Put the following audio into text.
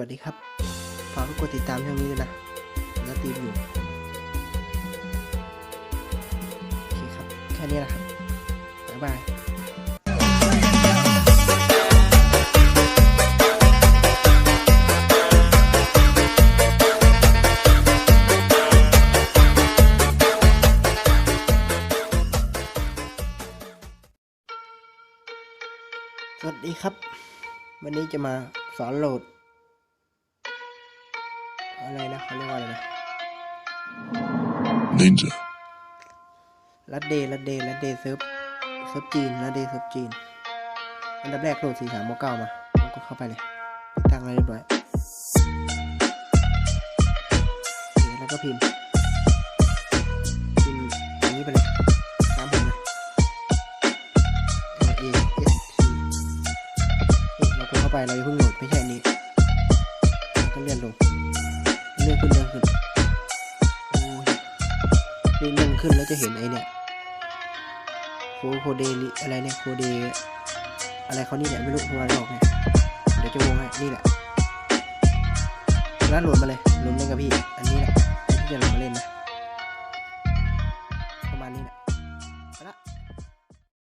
วัสดีครับ ฝากกดติดตามช่องนี้ด้วยนะแล้วตีมอยู่ โอเคครับ แค่นี้แหละครับ บ๊ายบายสวัสดีครับ วันนี้จะมาสอนโหลด อะไรนะเขาเรียกว่าอะไรนะ Ninja. รัดเดย์รัดเดย์รัดเดย์เซิร์ฟเซิร์ฟจีนรัดเดย์เซิร์ฟจีน อันดับแรกโหลดสี่สามเก้ามาแล้วก็เข้าไปเลยติดตั้งอะไรเรียบร้อยโอเคแล้วก็พิมพ์พิมพ์อย่างนี้ไปเลยตามผมเลย A S T นี่เราก็เข้าไปเราอย่าเพิ่งโหลดไม่ใช่อันนี้แล้วก็เลื่อนลง เรื่องขึ้นเรื่องขึ้นโอ้เรื่องเรื่องขึ้นแล้วจะเห็นไอเนี่ยโคโคเดนี่อะไรเนี่ยโคเดอะไรเขานี่แหละไม่รู้หัวหลอกเนี่ยเดี๋ยวจะวงให้นี่แหละร้านหลุดมาเลยหลุดเล่นกับพี่ อันนี้แหละที่จะลงมาเล่นนะประมาณนี้แหละไปละ